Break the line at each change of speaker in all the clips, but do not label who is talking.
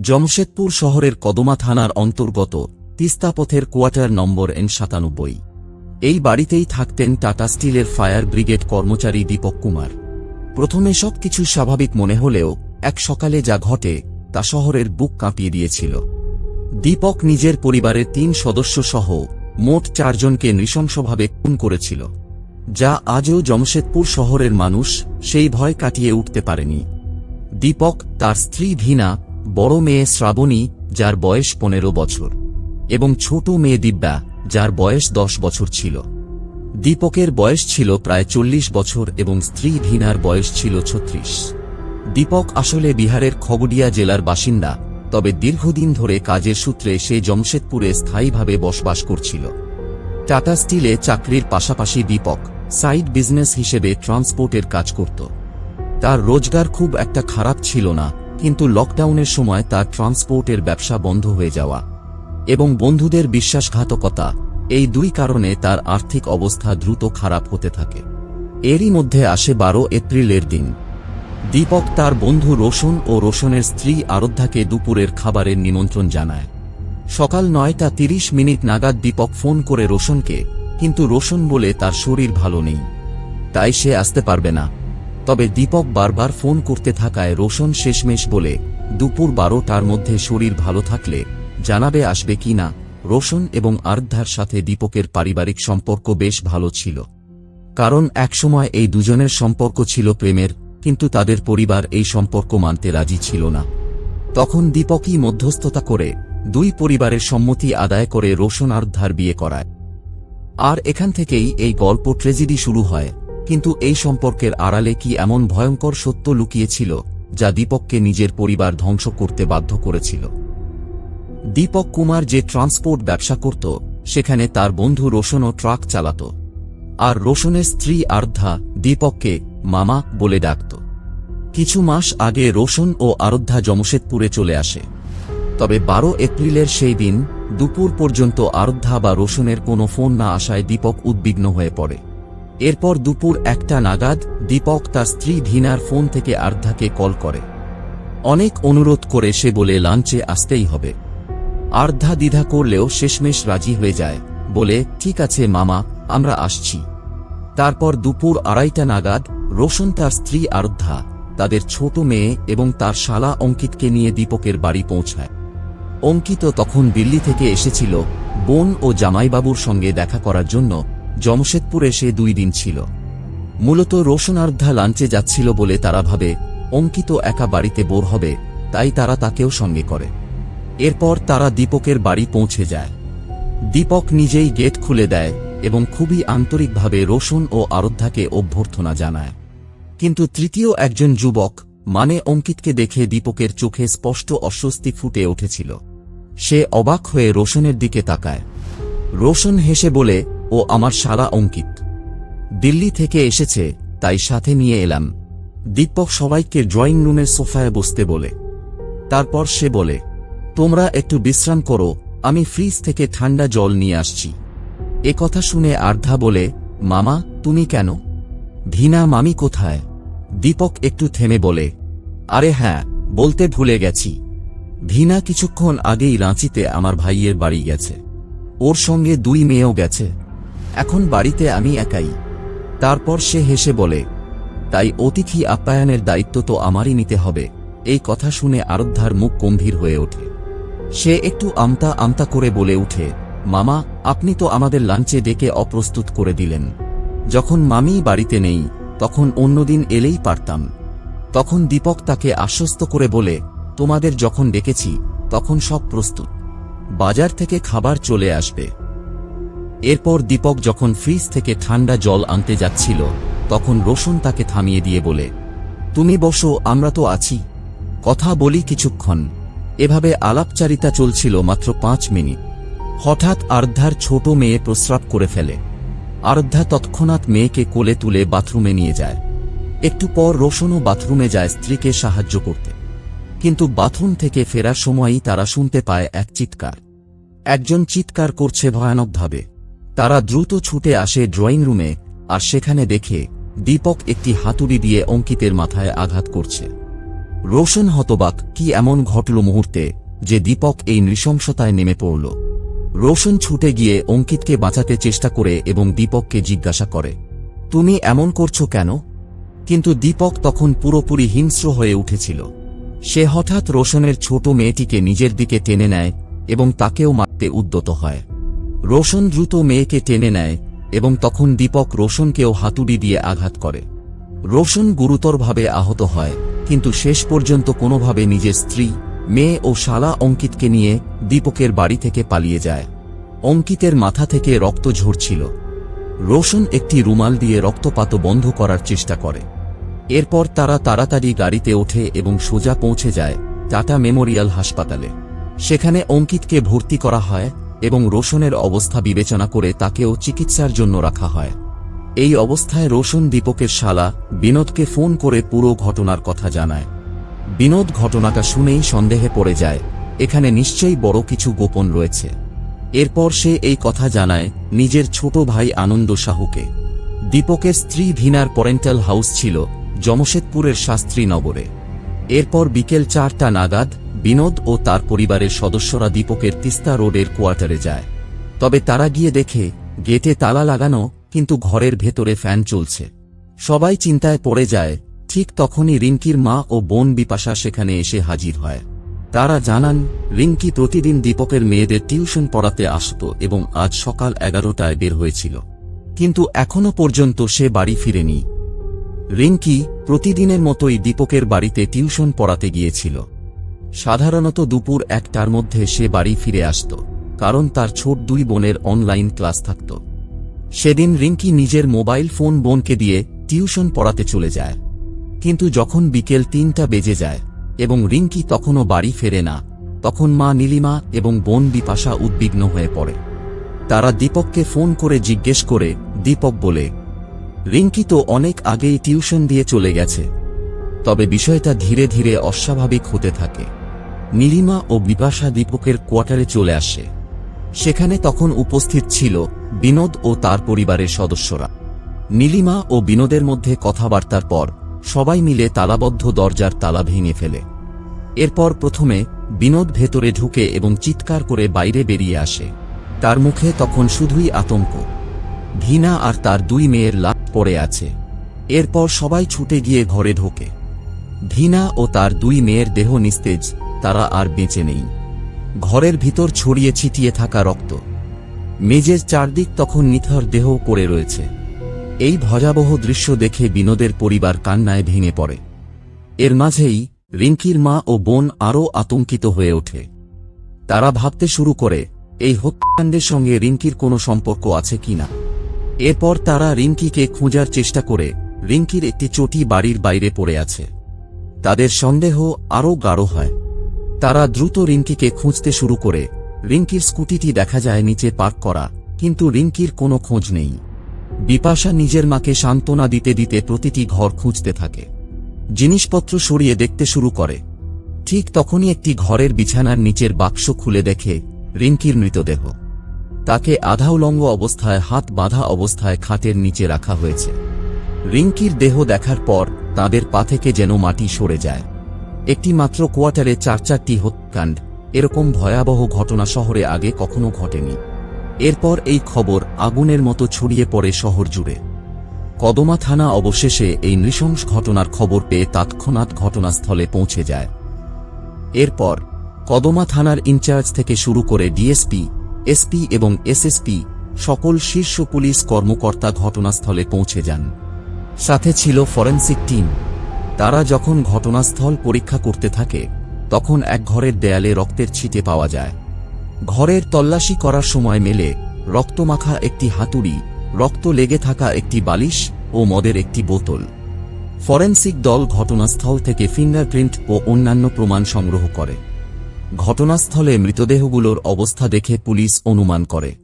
জমশেদপুর শহরের কদমা থানার অন্তর্গত তিস্তাপথের কোয়ার্টার নম্বর এন সাতানব্বই। এই বাড়িতেই থাকতেন টাটা স্টিলের ফায়ার ব্রিগেড কর্মচারী দীপক কুমার। প্রথমে সব কিছু স্বাভাবিক মনে হলেও এক সকালে যা ঘটে তা শহরের বুক কাঁপিয়ে দিয়েছিল। দীপক নিজের পরিবারের তিন সদস্য সহ মোট চারজনকে নৃশংসভাবে খুন করেছিল। যা আজও জমশেদপুর শহরের মানুষ সেই ভয় কাটিয়ে উঠতে পারেনি। দীপক তার স্ত্রী ভীনা বড় মেয়ে শ্রাবণী, যার বয়স পনেরো বছর, এবং ছোট মেয়ে দিব্যা, যার বয়স দশ বছর ছিল। দীপকের বয়স ছিল প্রায় চল্লিশ বছর এবং স্ত্রী ভীনার বয়স ছিল ছত্রিশ। দীপক আসলে বিহারের খগডিয়া জেলার বাসিন্দা, তবে দীর্ঘদিন ধরে কাজের সূত্রে সে জমশেদপুরে স্থায়ীভাবে বসবাস করছিল। টাটা স্টিলে চাকরির পাশাপাশি দীপক সাইড বিজনেস হিসেবে ট্রান্সপোর্টের কাজ করত। তার রোজগার খুব একটা খারাপ ছিল না কিন্তু লকডাউনের সময় তার ট্রান্সপোর্টের ব্যবসা বন্ধ হয়ে যাওয়া এবং বন্ধুদের বিশ্বাসঘাতকতা, এই দুই কারণে তার আর্থিক অবস্থা দ্রুত খারাপ হতে থাকে। এরই মধ্যে আসে বারো এপ্রিলের দিন। দীপক তার বন্ধু রোশন ও রোশনের স্ত্রী আরাধ্যাকে দুপুরের খাবারের নিমন্ত্রণ জানায়। সকাল নয়টা তিরিশ মিনিট নাগাদ দীপক ফোন করে রোশনকে, কিন্তু রোশন বলে তার শরীর ভালো নেই। তাই সে আসতে পারবে না। তবে দীপক বারবার ফোন করতে থাকায় রোশন শেষমেশ বলে, দুপুর বারোটার মধ্যে শরীর ভালো থাকলে জানাবে আসবে কি না? রোশন এবং আর্ধার সাথে দীপকের পারিবারিক সম্পর্ক বেশ ভালো ছিল। কারণ একসময় এই দুজনের সম্পর্ক ছিল প্রেমের, কিন্তু তাদের পরিবার এই সম্পর্ক মানতে রাজি ছিল না। তখন দীপকই মধ্যস্থতা করে দুই পরিবারের সম্মতি আদায় করে রোশন আর্ধার বিয়ে করায়। আর এখান থেকেই এই গল্প ট্রেজেডি শুরু হয়। কিন্তু এই সম্পর্কের আড়ালে কি এমন ভয়ঙ্কর সত্য লুকিয়েছিল, যা দীপককে নিজের পরিবার ধ্বংস করতে বাধ্য করেছিল? দীপক কুমার যে ট্রান্সপোর্ট ব্যবসা করত, সেখানে তার বন্ধু রোশনও ট্রাক চালাত। আর রোশনের স্ত্রী আর্ধা দীপককে মামা বলে ডাকত। কিছু মাস আগে রোশন ও আরাধ্যা জমশেদপুরে চলে আসে। তবে বারো এপ্রিলের সেই দিন দুপুর পর্যন্ত আরাধ্যা বা রোশনের কোনো ফোন না আসায় দীপক উদ্বিগ্ন হয়ে পড়ে। এরপর দুপুর একটা নাগাদ দীপক তার স্ত্রী ভিনার ফোন থেকে আর্ধাকে কল করে। অনেক অনুরোধ করে সে বলে, লাঞ্চে আসতেই হবে। আর্ধা দ্বিধা করলেও শেষমেশ রাজি হয়ে যায়, বলে, ঠিক আছে মামা, আমরা আসছি। তারপর দুপুর আড়াইটা নাগাদ রোশন তার স্ত্রী আর্ধা, তাদের ছোট মেয়ে এবং তার শালা অঙ্কিতকে নিয়ে দীপকের বাড়ি পৌঁছায়। অঙ্কিত তখন দিল্লি থেকে এসেছিল, বোন ও জামাইবাবুর সঙ্গে দেখা করার জন্য জমশেদপুরে সে দুই দিন ছিল। মূলত রোশন আর্ধা লাঞ্চে যাচ্ছিল বলে তারা ভাবে, অঙ্কিত একা বাড়িতে বোর হবে, তাই তারা তাকেও সঙ্গে করে। এরপর তারা দীপকের বাড়ি পৌঁছে যায়। দীপক নিজেই গেট খুলে দেয় এবং খুবই আন্তরিকভাবে রোশন ও আরাধ্যাকে অভ্যর্থনা জানায়। কিন্তু তৃতীয় একজন যুবক মানে অঙ্কিতকে দেখে দীপকের চোখে স্পষ্ট অস্বস্তি ফুটে উঠেছিল। সে অবাক হয়ে রোশনের দিকে তাকায়। রোশন হেসে বলে ও আমার সারা অঙ্কিত। দিল্লি থেকে এসেছে, তাই সাথে নিয়ে এলাম। দীপক সবাইকে ড্রয়িং রুমের সোফায় বসতে বলে। তারপর সে বলে, তোমরা একটু বিশ্রাম করো, আমি ফ্রিজ থেকে ঠান্ডা জল নিয়ে আসছি। এ কথা শুনে আর্ধা বলে, মামা, তুমি কেন? ভিনা মামি কোথায়? দীপক একটু থেমে বলে, আরে হ্যাঁ বলতে ভুলে গেছি। ভিনা কিছুক্ষণ আগেই রাঁচিতে আমার ভাইয়ের বাড়ি গেছে। ওর সঙ্গে দুই মেয়েও গেছে। এখন বাড়িতে আমি একাই। তারপর সে হেসে বলে, তাই অতিথি আপ্যায়নের দায়িত্ব তো আমারই নিতে হবে। এই কথা শুনে আরধ্যার মুখ গম্ভীর হয়ে ওঠে। সে একটু আমতা আমতা করে বলে উঠে, মামা, আপনি তো আমাদের লাঞ্চে ডেকে অপ্রস্তুত করে দিলেন। যখন মামি বাড়িতে নেই, তখন অন্যদিন এলেই পারতাম। তখন দীপক তাকে আশ্বস্ত করে বলে, তোমাদের যখন ডেকেছি, তখন সব প্রস্তুত। বাজার থেকে খাবার চলে আসবে। এরপর দীপক যখন ফ্রিজ থেকে ঠান্ডা জল আনতে যাচ্ছিল, তখন রোশন তাকে থামিয়ে দিয়ে বলে, তুমি বসো, আমরা তো আছি। কথা বলি কিছুক্ষণ। এভাবে আলাপচারিতা চলছিল মাত্র পাঁচ মিনিট। হঠাৎ আর্ধার ছোট মেয়ে প্রস্রাব করে ফেলে। আর্ধা তৎক্ষণাৎ মেয়েকে কোলে তুলে বাথরুমে নিয়ে যায়। একটু পর রোশনও বাথরুমে যায় স্ত্রীকে সাহায্য করতে। কিন্তু বাথরুম থেকে ফেরার সময়ই তারা শুনতে পায় এক চিৎকার। একজন চিৎকার করছে ভয়ানকভাবে। তারা দ্রুত ছুটে আসে ড্রয়িং রুমে, আর সেখানে দেখে দীপক একটি হাতুড়ি দিয়ে অঙ্কিতের মাথায় আঘাত করছে। রোশন হতবাক, কি এমন ঘটল মুহূর্তে যে দীপক এই নৃশংসতায় নেমে পড়ল। রোশন ছুটে গিয়ে অঙ্কিতকে বাঁচাতে চেষ্টা করে এবং দীপককে জিজ্ঞাসা করে, তুমি এমন করছ কেন? কিন্তু দীপক তখন পুরোপুরি হিংস্র হয়ে উঠেছিল। সে হঠাৎ রোশনের ছোট মেয়েটিকে নিজের দিকে টেনে নেয় এবং তাকেও মারতে উদ্যত হয়। রোশন দ্রুত মেয়েকে টেনে নেয় এবং তখন দীপক রোশনকেও হাতুড়ি দিয়ে আঘাত করে। রোশন গুরুতরভাবে আহত হয়, কিন্তু শেষ পর্যন্ত কোনোভাবে নিজের স্ত্রী, মেয়ে ও শালা অঙ্কিতকে নিয়ে দীপকের বাড়ি থেকে পালিয়ে যায়। অঙ্কিতের মাথা থেকে রক্ত ঝরছিল। রোশন একটি রুমাল দিয়ে রক্তপাত বন্ধ করার চেষ্টা করে। এরপর তারা তাড়াতাড়ি গাড়িতে ওঠে এবং সোজা পৌঁছে যায় টাটা মেমোরিয়াল হাসপাতালে। সেখানে অঙ্কিতকে ভর্তি করা হয় এবং রোশনের অবস্থা বিবেচনা করে তাকেও চিকিৎসার জন্য রাখা হয়। এই অবস্থায় রোশন দীপকের শালা বিনোদকে ফোন করে পুরো ঘটনার কথা জানায়। বিনোদ ঘটনাটা শুনেই সন্দেহে পড়ে যায়, এখানে নিশ্চয়ই বড় কিছু গোপন রয়েছে। এরপর সে এই কথা জানায় নিজের ছোট ভাই আনন্দ সাহুকে। দীপকের স্ত্রী ভিনার পরেন্টাল হাউস ছিল জমশেদপুরের শাস্ত্রীনগরে। এরপর বিকেল চারটা নাগাদ বিনোদ ও তার পরিবারের সদস্যরা দীপকের তিস্তা রোডের কোয়ার্টারে যায়। তবে তারা গিয়ে দেখে, গেটে তালা লাগানো, কিন্তু ঘরের ভেতরে ফ্যান চলছে। সবাই চিন্তায় পড়ে যায়, ঠিক তখনই রিঙ্কির মা ও বোন বিপাশা সেখানে এসে হাজির হয়। তারা জানান, রিঙ্কি প্রতিদিন দীপকের মেয়েদের টিউশন পড়াতে আসত এবং আজ সকাল এগারোটায় বের হয়েছিল। কিন্তু এখনও পর্যন্ত সে বাড়ি ফিরেনি। রিঙ্কি প্রতিদিনের মতোই দীপকের বাড়িতে টিউশন পড়াতে গিয়েছিল। সাধারণত দুপুর একটার মধ্যে সে বাড়ি ফিরে আসত, কারণ তার ছোট দুই বোনের অনলাইন ক্লাস থাকত। সেদিন রিঙ্কি নিজের মোবাইল ফোন বোনকে দিয়ে টিউশন পড়াতে চলে যায়। কিন্তু যখন বিকেল তিনটা বেজে যায় এবং রিঙ্কি তখনও বাড়ি ফেরে না, তখন মা নীলিমা এবং বোন বিপাশা উদ্বিগ্ন হয়ে পড়ে। তারা দীপককে ফোন করে জিজ্ঞেস করে, দীপক বলে, রিঙ্কি তো অনেক আগেই টিউশন দিয়ে চলে গেছে। তবে বিষয়টা ধীরে ধীরে অস্বাভাবিক হতে থাকে। নীলিমা ও বিপাশা দীপকের কোয়ার্টারে চলে আসে। সেখানে তখন উপস্থিত ছিল বিনোদ ও তার পরিবারের সদস্যরা। নীলিমা ও বিনোদের মধ্যে কথাবার্তার পর সবাই মিলে তালাবদ্ধ দরজার তালা ভেঙে ফেলে। এরপর প্রথমে বিনোদ ভেতরে ঢুকে এবং চিৎকার করে বাইরে বেরিয়ে আসে। তার মুখে তখন শুধুই আতঙ্ক। ভিনা আর তার দুই মেয়ের লাশ পড়ে আছে। এরপর সবাই ছুটে গিয়ে ঘরে ঢোকে। ভিনা ও তার দুই মেয়ের দেহ নিস্তেজ তারা আর বেঁচে নেই। ঘরের ভিতর ছড়িয়ে ছিটিয়ে থাকা রক্ত। মেজের চারদিক তখন নিথর দেহ পড়ে রয়েছে। এই ভয়াবহ দৃশ্য দেখে বিনোদের পরিবার কান্নায় ভেঙে পড়ে। এর মাঝেই রিঙ্কির মা ও বোন আরও আতঙ্কিত হয়ে ওঠে। তারা ভাবতে শুরু করে, এই হত্যাকাণ্ডের সঙ্গে রিঙ্কির কোনো সম্পর্ক আছে কিনা এরপর তারা রিঙ্কিকে খোঁজার চেষ্টা করে, রিঙ্কির একটি চটি বাড়ির বাইরে পড়ে আছে। তাদের সন্দেহ আরও গাঢ় হয়। তারা দ্রুত রিঙ্কিকে খুঁজতে শুরু করে। রিঙ্কির স্কুটিটি দেখা যায় নিচে পার্ক করা, কিন্তু রিঙ্কির কোনো খোঁজ নেই। বিপাশা নিজের মাকে সান্ত্বনা দিতে দিতে প্রতিটি ঘর খুঁজতে থাকে। জিনিসপত্র সরিয়ে দেখতে শুরু করে। ঠিক তখনই একটি ঘরের বিছানার নিচের বাক্স খুলে দেখে রিঙ্কির মৃতদেহ। তাকে আধা উলঙ্গ অবস্থায় হাত বাঁধা অবস্থায় খাটের নিচে রাখা হয়েছে। রিঙ্কির দেহ দেখার পর তাদের পা থেকে যেন মাটি সরে যায়। একটি মাত্র কোয়ার্টারে চার চারটি হত্যাকাণ্ড। এরকম ভয়াবহ ঘটনা শহরে আগে কখনো ঘটেনি। এরপর এই খবর আগুনের মতো ছড়িয়ে পড়ে শহর জুড়ে। কদমা থানা অবশেষে এই নৃশংস ঘটনার খবর পেয়ে তৎক্ষণাৎ ঘটনাস্থলে পৌঁছে যায়। এরপর কদমা থানার ইনচার্জ থেকে শুরু করে ডিএসপি, এসপি এবং এসএসপি সকল শীর্ষ পুলিশ কর্মকর্তা ঘটনাস্থলে পৌঁছে যান। সাথে ছিল ফরেন্সিক টিম। তারা যখন ঘটনাস্থল পরীক্ষা করতে থাকে, তখন এক ঘরের দেয়ালে রক্তের ছিটে পাওয়া যায়। ঘরের তল্লাশি করার সময় মেলে রক্তমাখা একটি হাতুড়ি, রক্ত লেগে থাকা একটি বালিশ ও মদের একটি বোতল। ফরেন্সিক দল ঘটনাস্থল থেকে ফিঙ্গারপ্রিন্ট ও অন্যান্য প্রমাণ সংগ্রহ করে। ঘটনাস্থলে মৃতদেহগুলোর অবস্থা দেখে পুলিশ অনুমান করে।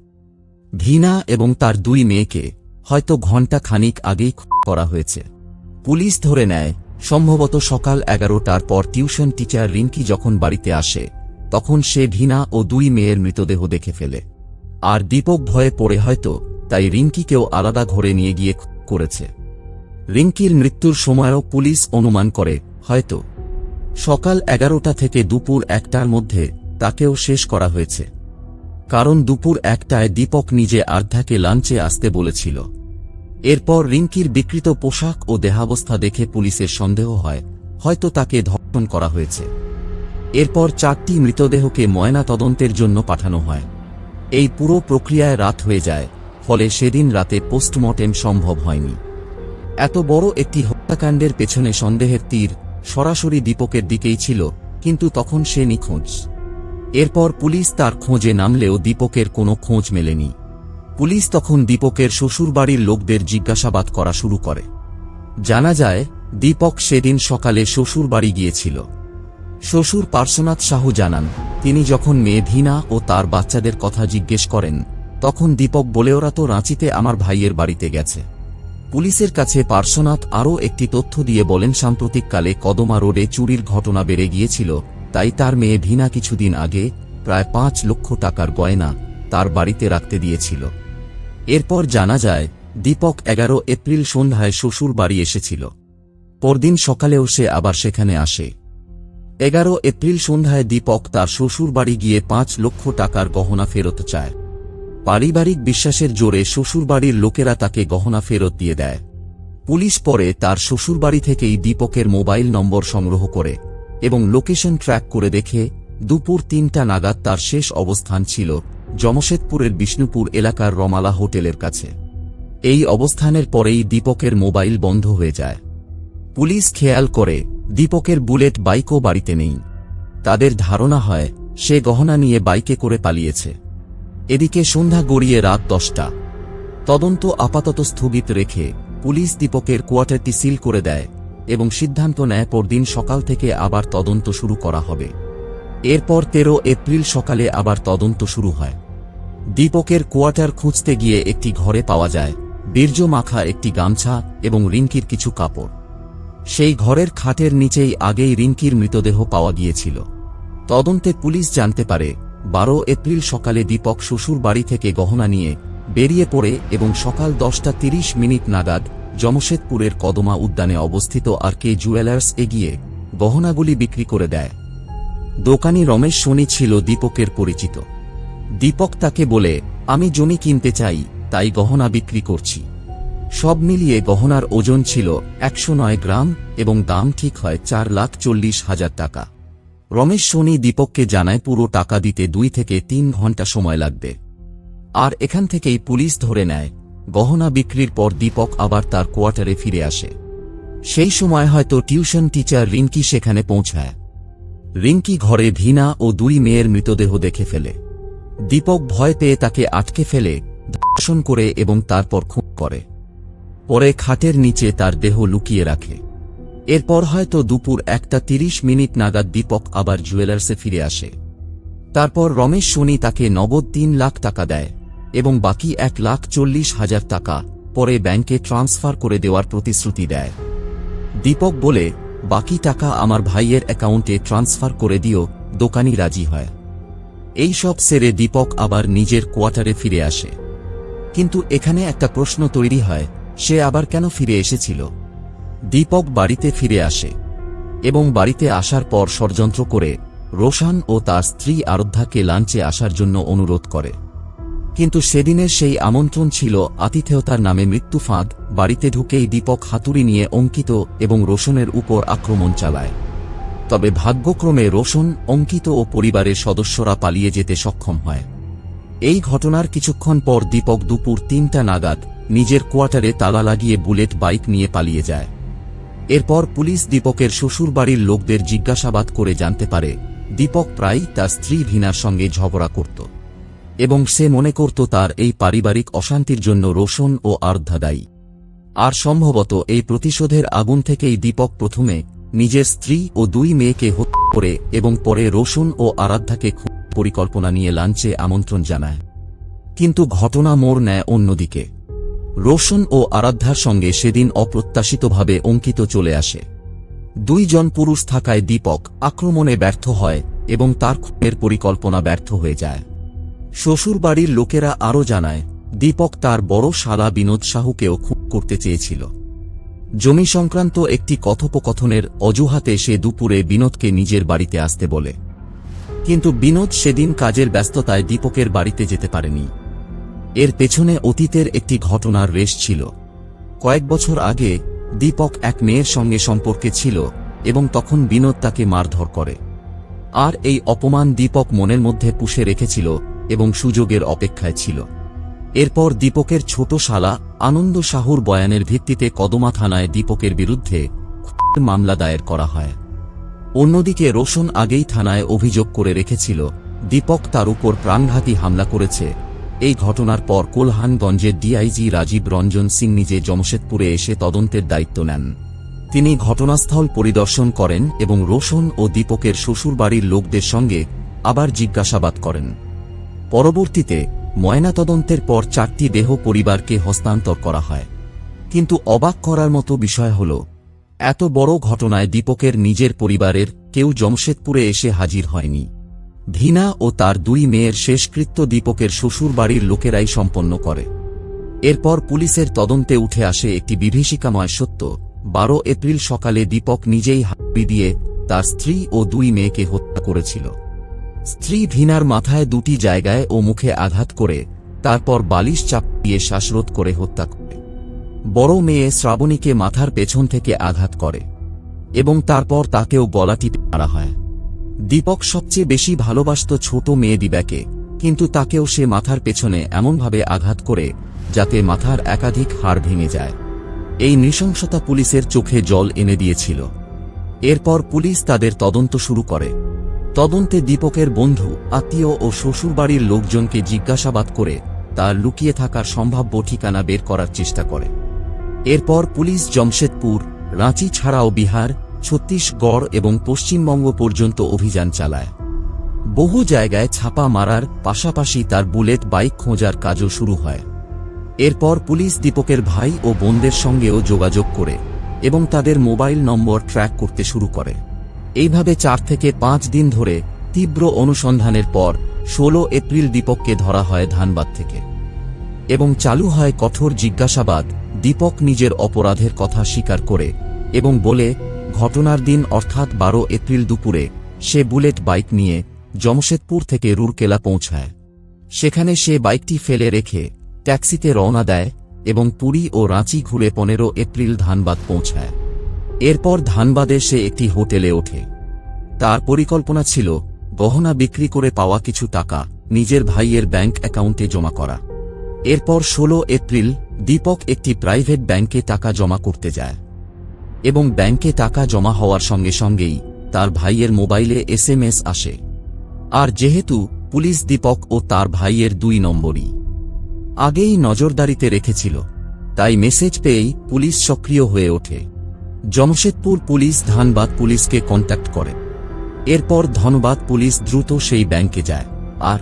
ভিনা এবং তার দুই মেয়েকে হয়তো ঘণ্টা খানিক আগেই করা হয়েছে। পুলিশ ধরে নেয় সম্ভবত সকাল এগারোটার পর টিউশন টিচার রিঙ্কি যখন বাড়িতে আসে, তখন সে ভিনা ও দুই মেয়ের মৃতদেহ দেখে ফেলে। আর দীপক ভয়ে পড়ে হয়তো, তাই রিঙ্কিকেও আলাদা ঘরে নিয়ে গিয়ে করেছে। রিঙ্কির মৃত্যুর সময়ও পুলিশ অনুমান করে, হয়তো। সকাল এগারোটা থেকে দুপুর একটার মধ্যে তাকেও শেষ করা হয়েছে। কারণ দুপুর একটায় দীপক নিজে আর্ধাকে লাঞ্চে আসতে বলেছিল। এরপর রিঙ্কির বিকৃত পোশাক ও দেহাবস্থা দেখে পুলিশের সন্দেহ হয়, হয়তো তাকে ধর্ষণ করা হয়েছে। এরপর চারটি মৃতদেহকে ময়না তদন্তের জন্য পাঠানো হয়। এই পুরো প্রক্রিয়ায় রাত হয়ে যায়, ফলে সেদিন রাতে পোস্টমর্টেম সম্ভব হয়নি। এত বড় একটি হত্যাকাণ্ডের পেছনে সন্দেহের তীর সরাসরি দীপকের দিকেই ছিল, কিন্তু তখন সে নিখোঁজ। এরপর পুলিশ তার খোঁজে নামলেও দীপকের কোনো খোঁজ মেলেনি। পুলিশ তখন দীপকের শ্বশুরবাড়ির লোকদের জিজ্ঞাসাবাদ করা শুরু করে। জানা যায়, দীপক সেদিন সকালে শ্বশুরবাড়ি গিয়েছিল। শ্বশুর পার্শ্বনাথ সাহু জানান, তিনি যখন মেয়ে ভিনা ও তার বাচ্চাদের কথা জিজ্ঞেস করেন, তখন দীপক বলে, ওরা তো রাঁচিতে আমার ভাইয়ের বাড়িতে গেছে। পুলিশের কাছে পার্শ্বনাথ আরও একটি তথ্য দিয়ে বলেন, সাম্প্রতিককালে কদমা রোডে চুরির ঘটনা বেড়ে গিয়েছিল, তাই তার মেয়ে ভিনা কিছুদিন আগে প্রায় পাঁচ লক্ষ টাকার গয়না তার বাড়িতে রাখতে দিয়েছিল। এরপর জানা যায়, দীপক এগারো এপ্রিল সন্ধ্যায় শ্বশুর বাড়ি এসেছিল। পরদিন সকালেও সে আবার সেখানে আসে। এগারো এপ্রিল সন্ধ্যায় দীপক তার শ্বশুর বাড়ি গিয়ে পাঁচ লক্ষ টাকার গহনা ফেরত চায়। পারিবারিক বিশ্বাসের জোরে শ্বশুরবাড়ির লোকেরা তাকে গহনা ফেরত দিয়ে দেয়। পুলিশ পরে তার শ্বশুরবাড়ি থেকেই দীপকের মোবাইল নম্বর সংগ্রহ করে এবং লোকেশন ট্র্যাক করে দেখে, দুপুর তিনটা নাগাদ তার শেষ অবস্থান ছিল জমশেদপুরের বিষ্ণুপুর এলাকার রমালা হোটেলের কাছে। এই অবস্থানের পরেই দীপকের মোবাইল বন্ধ হয়ে যায়। পুলিশ খেয়াল করে, দীপকের বুলেট বাইকও বাড়িতে নেই। তাদের ধারণা হয়, সে গহনা নিয়ে বাইকে করে পালিয়েছে। এদিকে সন্ধ্যা গড়িয়ে রাত দশটা। তদন্ত আপাতত স্থগিত রেখে পুলিশ দীপকের কোয়ার্টারটি সিল করে দেয় এবং সিদ্ধান্ত নেয় পরদিন সকাল থেকে আবার তদন্ত শুরু করা হবে। এরপর তেরো এপ্রিল সকালে আবার তদন্ত শুরু হয়। দীপকের কোয়ার্টার খুঁজতে গিয়ে একটি ঘরে পাওয়া যায় বীর্য মাখা একটি গামছা এবং রিঙ্কির কিছু কাপড়। সেই ঘরের খাটের নিচেই আগেই রিঙ্কির মৃতদেহ পাওয়া গিয়েছিল। তদন্তে পুলিশ জানতে পারে, বারো এপ্রিল সকালে দীপক শ্বশুর বাড়ি থেকে গহনা নিয়ে বেরিয়ে পড়ে এবং সকাল দশটা তিরিশ মিনিট নাগাদ জমশেদপুরের কদমা উদ্যানে অবস্থিত আর কে জুয়েলার্স এগিয়ে গহনাগুলি বিক্রি করে দেয়। দোকানি রমেশ সোনি ছিল দীপকের পরিচিত। দীপক তাকে বলে, আমি জমি কিনতে চাই, তাই গহনা বিক্রি করছি। সব মিলিয়ে গহনার ওজন ছিল একশো নয় গ্রাম এবং দাম ঠিক হয় চার লাখ চল্লিশ হাজার টাকা। রমেশ সোনি দীপককে জানায়, পুরো টাকা দিতে দুই থেকে তিন ঘণ্টা সময় লাগবে। আর এখান থেকেই পুলিশ ধরে নেয়। গহনা বিক্রির পর দীপক আবার তার কোয়ার্টারে ফিরে আসে। সেই সময় হয়তো টিউশন টিচার রিঙ্কি সেখানে পৌঁছায়। রিঙ্কি ঘরে ভিনা ও দুই মেয়ের মৃতদেহ দেখে ফেলে। দীপক ভয় পেয়ে তাকে আটকে ফেলে, ধর্ষণ করে এবং তারপর খুন করে। পরে খাটের নিচে তার দেহ লুকিয়ে রাখে। এরপর হয়তো দুপুর একটা তিরিশ মিনিট নাগাদ দীপক আবার জুয়েলার্সে ফিরে আসে। তারপর রমেশ সোনি তাকে নগদ তিন লাখ টাকা দেয় এবং বাকি এক লাখ চল্লিশ হাজার টাকা পরে ব্যাংকে ট্রান্সফার করে দেওয়ার প্রতিশ্রুতি দেয়। দীপক বলে, বাকি টাকা আমার ভাইয়ের অ্যাকাউন্টে ট্রান্সফার করে দিও, দোকানি রাজি হয়। এই সব সেরে দীপক আবার নিজের কোয়ার্টারে ফিরে আসে। কিন্তু এখানে একটা প্রশ্ন তৈরি হয়, সে আবার কেন ফিরে এসেছিল? দীপক বাড়িতে ফিরে আসে এবং বাড়িতে আসার পর ষড়যন্ত্র করে রোশান ও তার স্ত্রী আরাধ্যাকে লাঞ্চে আসার জন্য অনুরোধ করে। কিন্তু সেদিনের সেই আমন্ত্রণ ছিল আতিথেয়তার নামে মৃত্যু ফাঁদ, বাড়িতে ঢুকেই দীপক হাতুড়ি নিয়ে অঙ্কিত এবং রোশনের উপর আক্রমণ চালায়। তবে ভাগ্যক্রমে রোশন, অঙ্কিত ও পরিবারের সদস্যরা পালিয়ে যেতে সক্ষম হয়। এই ঘটনার কিছুক্ষণ পর দীপক দুপুর তিনটা নাগাদ নিজের কোয়ার্টারে তালা লাগিয়ে বুলেট বাইক নিয়ে পালিয়ে যায়। এরপর পুলিশ দীপকের শ্বশুরবাড়ির লোকদের জিজ্ঞাসাবাদ করে জানতে পারে, দীপক প্রায় তার স্ত্রী ভিনার সঙ্গে ঝগড়া করত। এবং সে মনে করত তার এই পারিবারিক অশান্তির জন্য রোশন ও আর্ধা দায়ী। আর সম্ভবত এই প্রতিশোধের আগুন থেকেই দীপক প্রথমে নিজের স্ত্রী ও দুই মেয়েকে হত্যা করে এবং পরে রোশন ও আরাধ্যাকে খুন পরিকল্পনা নিয়ে লাঞ্চে আমন্ত্রণ জানায়। কিন্তু ঘটনা মোড় নেয় অন্যদিকে। রোশন ও আরাধ্যার সঙ্গে সেদিন অপ্রত্যাশিতভাবে অঙ্কিত চলে আসে। দুইজন পুরুষ থাকায় দীপক আক্রমণে ব্যর্থ হয় এবং তার খুনের পরিকল্পনা ব্যর্থ হয়ে যায়। শ্বশুরবাড়ির লোকেরা আরও জানায়, দীপক তার বড় সালা বিনোদ সাহুকেও খুন করতে চেয়েছিল। জমি সংক্রান্ত একটি কথোপকথনের অজুহাতে সে দুপুরে বিনোদকে নিজের বাড়িতে আসতে বলে। কিন্তু বিনোদ সেদিন কাজের ব্যস্ততায় দীপকের বাড়িতে যেতে পারেনি। এর পেছনে অতীতের একটি ঘটনার রেশ ছিল। কয়েক বছর আগে দীপক এক মেয়ের সঙ্গে সম্পর্কে ছিল এবং তখন বিনোদ তাকে মারধর করে। আর এই অপমান দীপক মনের মধ্যে পুষে রেখেছিল এবং সুযোগের অপেক্ষায় ছিল। এরপর দীপকের ছোট শালা আনন্দ শাহুর বয়ানের ভিত্তিতে কদমা থানায় দীপকের বিরুদ্ধে মামলা দায়ের করা হয়। অন্যদিকে রোশন আগেই থানায় অভিযোগ করে রেখেছিল, দীপক তার উপর প্রাণঘাতী হামলা করেছে। এই ঘটনার পর কোলহানগঞ্জের ডিআইজি রাজীব রঞ্জন সিং নিজে জমশেদপুরে এসে তদন্তের দায়িত্ব নেন। তিনি ঘটনাস্থল পরিদর্শন করেন এবং রোশন ও দীপকের শ্বশুরবাড়ির লোকদের সঙ্গে আবার জিজ্ঞাসাবাদ করেন। পরবর্তীতে ময়নাতদন্তের পর চারটি দেহ পরিবারকে হস্তান্তর করা হয়। কিন্তু অবাক করার মতো বিষয় হল, এত বড় ঘটনায় দীপকের নিজের পরিবারের কেউ জমশেদপুরে এসে হাজির হয়নি। ধীনা ও তার দুই মেয়ের শেষকৃত্য দীপকের শ্বশুরবাড়ির লোকেরাই সম্পন্ন করে। এরপর পুলিশের তদন্তে উঠে আসে একটি বিভীষিকাময় সত্য, বারো এপ্রিল সকালে দীপক নিজেই হাতি দিয়ে তার স্ত্রী ও দুই মেয়েকে হত্যা করেছিল। স্ত্রী ভিনার মাথায় দুটি জায়গায় ও মুখে আঘাত করে, তারপর বালিশ চাপ দিয়ে শ্বাসরোধ করে হত্যা করে। বড় মেয়ে শ্রাবণীকে মাথার পেছন থেকে আঘাত করে এবং তারপর তাকেও গলা টিপে মারা হয়। দীপক সবচেয়ে বেশি ভালোবাসত ছোট মেয়ে দিব্যাকে, কিন্তু তাকেও সে মাথার পেছনে এমনভাবে আঘাত করে যাতে মাথার একাধিক হাড় ভেঙে যায়। এই নৃশংসতা পুলিশের চোখে জল এনে দিয়েছিল। এরপর পুলিশ তাদের তদন্ত শুরু করে। তদন্তে দীপকের বন্ধু, আত্মীয় ও শ্বশুরবাড়ির লোকজনকে জিজ্ঞাসাবাদ করে তার লুকিয়ে থাকার সম্ভাব্য ঠিকানা বের করার চেষ্টা করে। এরপর পুলিশ জমশেদপুর, রাঁচি ছাড়াও বিহার, ছত্তিশগড় এবং পশ্চিমবঙ্গ পর্যন্ত অভিযান চালায়। বহু জায়গায় ছাপা মারার পাশাপাশি তার বুলেট বাইক খোঁজার কাজও শুরু হয়। এরপর পুলিশ দীপকের ভাই ও বোনদের সঙ্গেও যোগাযোগ করে এবং তাদের মোবাইল নম্বর ট্র্যাক করতে শুরু করে। এইভাবে চার থেকে পাঁচ দিন ধরে তীব্র অনুসন্ধানের পর ১৬ এপ্রিল দীপককে ধরা হয় ধানবাদ থেকে। এবং চালু হয় কঠোর জিজ্ঞাসাবাদ দীপক নিজের অপরাধের কথা স্বীকার করে এবং বলে, ঘটনার দিন অর্থাৎ বারো এপ্রিল দুপুরে সে বুলেট বাইক নিয়ে জমশেদপুর থেকে রুরকেলা পৌঁছায়। সেখানে সে বাইকটি ফেলে রেখে ট্যাক্সিতে রওনা দেয় এবং পুরী ও রাঁচি ঘুরে পনেরো এপ্রিল ধানবাদ পৌঁছায়। এরপর ধানবাদে সে একটি হোটেলে ওঠে। তার পরিকল্পনা ছিল, গহনা বিক্রি করে পাওয়া কিছু টাকা নিজের ভাইয়ের ব্যাংক অ্যাকাউন্টে জমা করা। এরপর ১৬ এপ্রিল, দীপক একটি প্রাইভেট ব্যাংকে টাকা জমা করতে যায় এবং ব্যাংকে টাকা জমা হওয়ার সঙ্গে সঙ্গেই তার ভাইয়ের মোবাইলে এসএমএস আসে। আর যেহেতু পুলিশ দীপক ও তার ভাইয়ের দুই নম্বরই আগেই নজরদারিতে রেখেছিল, তাই মেসেজ পেয়েই পুলিশ সক্রিয় হয়ে ওঠে। জমশেদপুর পুলিশ ধানবাদ পুলিশকে কন্ট্যাক্ট করে। এরপর ধনবাদ পুলিশ দ্রুত সেই ব্যাংকে যায়। আর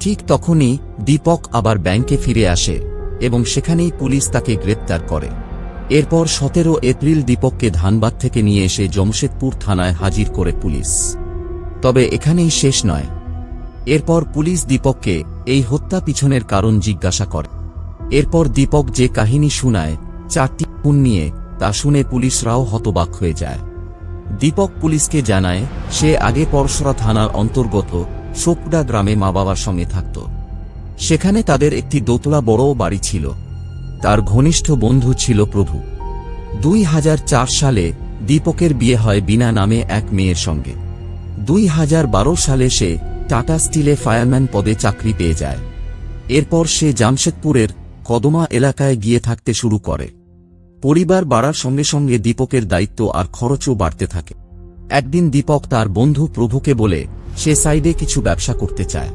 ঠিক তখনই দীপক আবার ব্যাংকে ফিরে আসে এবং সেখানেই পুলিশ তাকে গ্রেপ্তার করে। এরপর সতেরো এপ্রিল দীপককে ধানবাদ থেকে নিয়ে এসে জমশেদপুর থানায় হাজির করে পুলিশ। তবে এখানেই শেষ নয়। এরপর পুলিশ দীপককে এই হত্যা পিছনের কারণ জিজ্ঞাসা করে। এরপর দীপক যে কাহিনী শুনায়, চারটি খুন নিয়ে তা শুনে পুলিশরাও হতবাক হয়ে যায়। দীপক পুলিশকে জানায়, সে আগে পরশরা থানার অন্তর্গত সোপডা গ্রামে মা বাবার সঙ্গে থাকত। সেখানে তাদের একটি দোতলা বড় বাড়ি ছিল। তার ঘনিষ্ঠ বন্ধু ছিল প্রভু। দুই সালে দীপকের বিয়ে হয় বিনা নামে এক মেয়ের সঙ্গে। দুই হাজার বারো সালে সে টাটা স্টিলে ফায়ারম্যান পদে চাকরি পেয়ে যায়। এরপর সে জামশেদপুরের কদমা এলাকায় গিয়ে থাকতে শুরু করে। পরিবার বাড়ার সঙ্গে সঙ্গে দীপকের দায়িত্ব আর খরচও বাড়তে থাকে। একদিন দীপক তার বন্ধু প্রভুকে বলে, সে সাইডে কিছু ব্যবসা করতে চায়।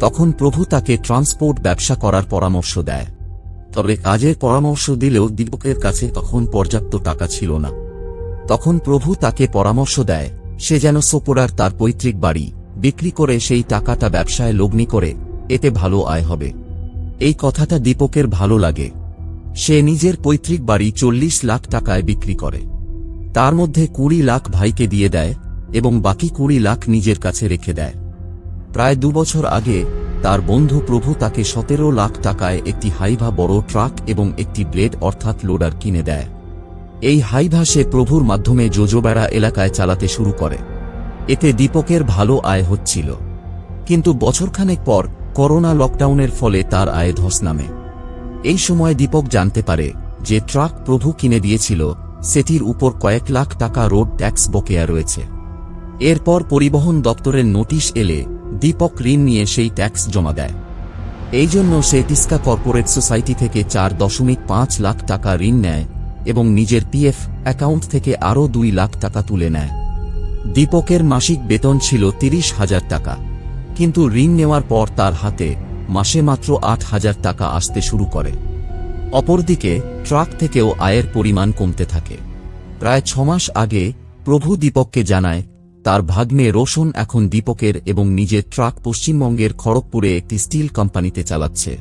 তখন প্রভু তাকে ট্রান্সপোর্ট ব্যবসা করার পরামর্শ দেয়। তবে কাজের পরামর্শ দিলেও দীপকের কাছে তখন পর্যাপ্ত টাকা ছিল না। তখন প্রভু তাকে পরামর্শ দেয়, সে যেন সোপোরার তার পৈতৃক বাড়ি বিক্রি করে সেই টাকাটা ব্যবসায় লগ্নি করে, এতে ভালো আয় হবে। এই কথাটা দীপকের ভালো লাগে। সে নিজের পৈতৃক বাড়ি চল্লিশ লাখ টাকায় বিক্রি করে। তার মধ্যে কুড়ি লাখ ভাইকে দিয়ে দেয় এবং বাকি কুড়ি লাখ নিজের কাছে রেখে দেয়। প্রায় দুবছর আগে, তার বন্ধু প্রভু তাকে সতেরো লাখ টাকায় একটি হাইভা বড় ট্রাক এবং একটি ব্লেড অর্থাৎ লোডার কিনে দেয়। এই হাইভা সে প্রভুর মাধ্যমে জোজোবেড়া এলাকায় চালাতে শুরু করে। এতে দীপকের ভালো আয় হচ্ছিল। কিন্তু বছরখানেক পর, করোনা লকডাউনের ফলে তার আয় ধস নামে। এই সময় দীপক জানতে পারে যে ট্রাক প্রভু কিনে দিয়েছিল, সেটির উপর কয়েক লাখ টাকা রোড ট্যাক্স বকেয়া রয়েছে। এরপর পরিবহন দপ্তরের নোটিশ এলে দীপক ঋণ নিয়ে সেই ট্যাক্স জমা দেয়। এই জন্য সে তিস্কা কর্পোরেট সোসাইটি থেকে চার দশমিক পাঁচ লাখ টাকা ঋণ নেয় এবং নিজের পিএফ অ্যাকাউন্ট থেকে আরও দুই লাখ টাকা তুলে নেয়। দীপকের মাসিক বেতন ছিল তিরিশ হাজার টাকা, কিন্তু ঋণ নেওয়ার পর তার হাতে মাসে মাত্র আট হাজার টাকা আসতে শুরু করে। অপরদিকে, ট্রাক থেকেও আয়ের পরিমাণ কমতে থাকে। প্রায় ছমাস আগে, প্রভু দীপককে জানায়, তার ভাগ্নে রোশন এখন দীপকের এবং নিজের ট্রাক পশ্চিমবঙ্গের খড়গপুরে একটি স্টিল কোম্পানিতে চালাচ্ছে।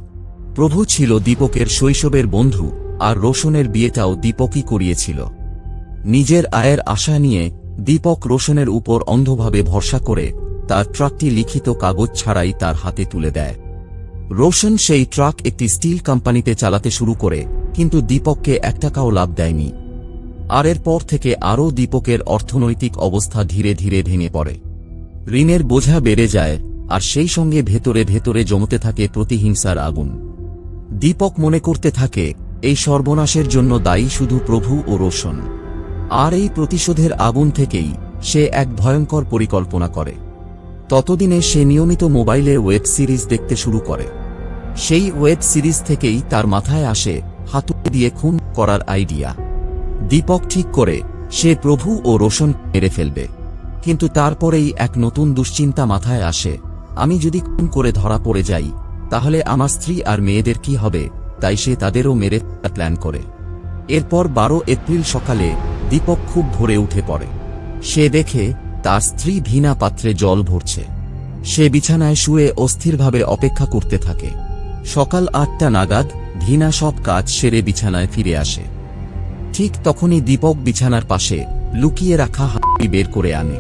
প্রভু ছিল দীপকের শৈশবের বন্ধু, আর রোশনের বিয়েটাও দীপকই করিয়েছিল। নিজের আয়ের আশা নিয়ে, দীপক রোশনের উপর অন্ধভাবে ভরসা করে, তার ট্রাকটি লিখিত কাগজ ছাড়াই তার হাতে তুলে দেয়। রোশন সেই ট্রাক একটি স্টিল কোম্পানিতে চালাতে শুরু করে, কিন্তু দীপককে এক টাকাও লাভ দেয়নি। আর এরপর থেকে আরও দীপকের অর্থনৈতিক অবস্থা ধীরে ধীরে ভেঙে পড়ে। ঋণের বোঝা বেড়ে যায়, আর সেই সঙ্গে ভেতরে ভেতরে জমতে থাকে প্রতিহিংসার আগুন। দীপক মনে করতে থাকে, এই সর্বনাশের জন্য দায়ী শুধু প্রভু ও রোশন। আর এই প্রতিশোধের আগুন থেকেই সে এক ভয়ঙ্কর পরিকল্পনা করে। ততদিনে সে নিয়মিত মোবাইলে ওয়েব সিরিজ দেখতে শুরু করে। সেই ওয়েব সিরিজ থেকেই তার মাথায় আসে হাতুড়ি দিয়ে খুন করার আইডিয়া। দীপক ঠিক করে, সে প্রভু ও রোশন মেরে ফেলবে। কিন্তু তারপরেই এক নতুন দুশ্চিন্তা মাথায় আসে। আমি যদি খুন করে ধরা পড়ে যাই, তাহলে আমার স্ত্রী আর মেয়েদের কি হবে? তাই সে তাদেরও মেরে প্ল্যান করে। এরপর বারো এপ্রিল সকালে দীপক খুব ভোরে উঠে পড়ে। সে দেখে তার স্ত্রী ভিনা পাত্রে জল ভরছে। সে বিছানায় শুয়ে অস্থিরভাবে অপেক্ষা করতে থাকে। সকাল আটটা নাগাদ ভিনা সব কাজ সেরে বিছানায় ফিরে আসে। ঠিক তখনই দীপক বিছানার পাশে লুকিয়ে রাখা হাতি বের করে আনে।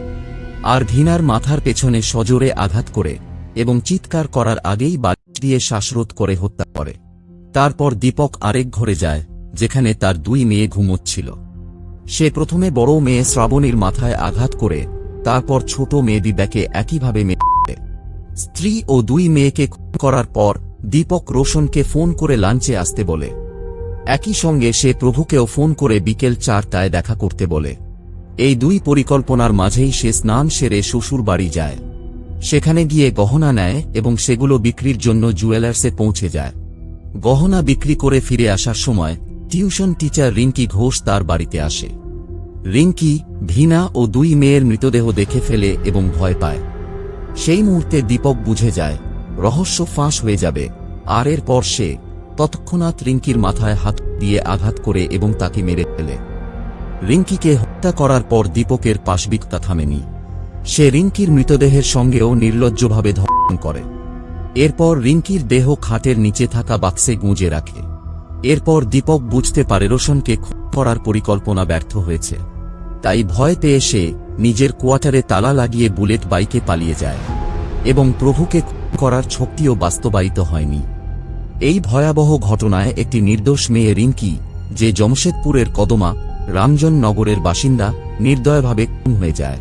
আর ভিনার মাথার পেছনে সজোরে আঘাত করে এবং চিৎকার করার আগেই বালিশ দিয়ে শ্বাসরোধ করে হত্যা করে। তারপর দীপক আরেক ঘরে যায়, যেখানে তার দুই মেয়ে ঘুমোচ্ছিল। সে প্রথমে বড় মেয়ে শ্রাবণীর মাথায় আঘাত করে, তারপর ছোট মেয়ে দিব্যাকে একইভাবে মেরে স্ত্রী ও দুই মেয়েকে খুন করার পর দীপক রোশনকে ফোন করে লাঞ্চে আসতে বলে। একই সঙ্গে সে প্রভুকেও ফোন করে বিকেল চারটায় দেখা করতে বলে। এই দুই পরিকল্পনার মাঝেই সে স্নান সেরে শ্বশুর বাড়ি যায়। সেখানে গিয়ে গহনা নেয় এবং সেগুলো বিক্রির জন্য জুয়েলার্সে পৌঁছে যায়। গহনা বিক্রি করে ফিরে আসার সময় টিউশন টিচার রিঙ্কি ঘোষ তার বাড়িতে আসে। রিঙ্কি, ভিনা ও দুই মেয়ের মৃতদেহ দেখে ফেলে এবং ভয় পায়। সেই মুহূর্তে দীপক বুঝে যায় রহস্য ফাঁস হয়ে যাবে। আর এরপর সে তৎক্ষণাৎ রিঙ্কির মাথায় হাত দিয়ে আঘাত করে এবং তাকে মেরে ফেলে। রিঙ্কিকে হত্যা করার পর দীপকের পাশবিকতা থামেনি। সে রিঙ্কির মৃতদেহের সঙ্গেও নির্লজ্জভাবে ধর্ষণ করে। এরপর রিঙ্কির দেহ খাটের নিচে থাকা বাক্সে গুঁজে রাখে। এরপর দীপক বুঝতে পারে রোশনকে করার পরিকল্পনা ব্যর্থ হয়েছে। তাই ভয় পেয়ে সে নিজের কোয়ার্টারে তালা লাগিয়ে বুলেট বাইকে পালিয়ে যায় এবং প্রভুকে করার শক্তিও বাস্তবায়িত হয়নি। এই ভয়াবহ ঘটনায় একটি নির্দোষ মেয়ে রিঙ্কি, যে জমশেদপুরের কদমা রামজন নগরের বাসিন্দা, নির্দয়ভাবে খুন হয়ে যায়।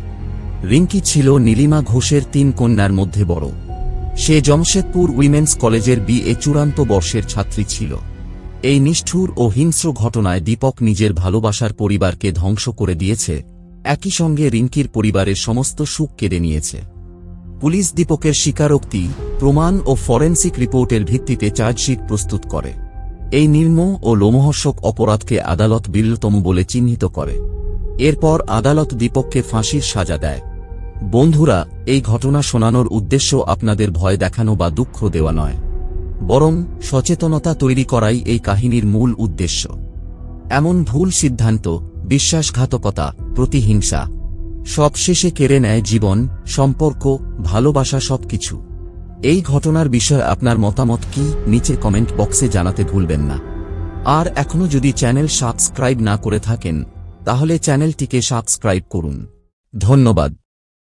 রিঙ্কি ছিল নীলিমা ঘোষের তিন কন্যার মধ্যে বড়। সে জমশেদপুর উইমেন্স কলেজের বিএ চূড়ান্ত বর্ষের ছাত্রী ছিল। এই নিষ্ঠুর ও হিংস্র ঘটনায় দীপক নিজের ভালোবাসার পরিবারকে ধ্বংস করে দিয়েছে। একই সঙ্গে রিঙ্কির পরিবারের সমস্ত সুখ কেড়ে নিয়েছে। পুলিশ দীপকের স্বীকারোক্তি, প্রমাণ ও ফরেন্সিক রিপোর্টের ভিত্তিতে চার্জশিট প্রস্তুত করে। এই নির্ম ও লোমহর্ষক অপরাধকে আদালত বিরলতম বলে চিহ্নিত করে। এরপর আদালত দীপককে ফাঁসির সাজা দেয়। বন্ধুরা, এই ঘটনা শোনানোর উদ্দেশ্য আপনাদের ভয় দেখানো বা দুঃখ দেওয়া নয়। বরং সচেতনতা তৈরি করাই এই কাহিনীর মূল উদ্দেশ্য। এমন ভুল সিদ্ধান্ত, বিশ্বাসঘাতকতা, প্রতিহিংসা সবশেষে কেড়ে নেয় জীবন, সম্পর্ক, ভালোবাসা সবকিছু। এই ঘটনার বিষয়ে আপনার মতামত কি, নিচে কমেন্ট বক্সে জানাতে ভুলবেন না। আর এখনও যদি চ্যানেল সাবস্ক্রাইব না করে থাকেন, তাহলে চ্যানেলটিকে সাবস্ক্রাইব করুন। ধন্যবাদ।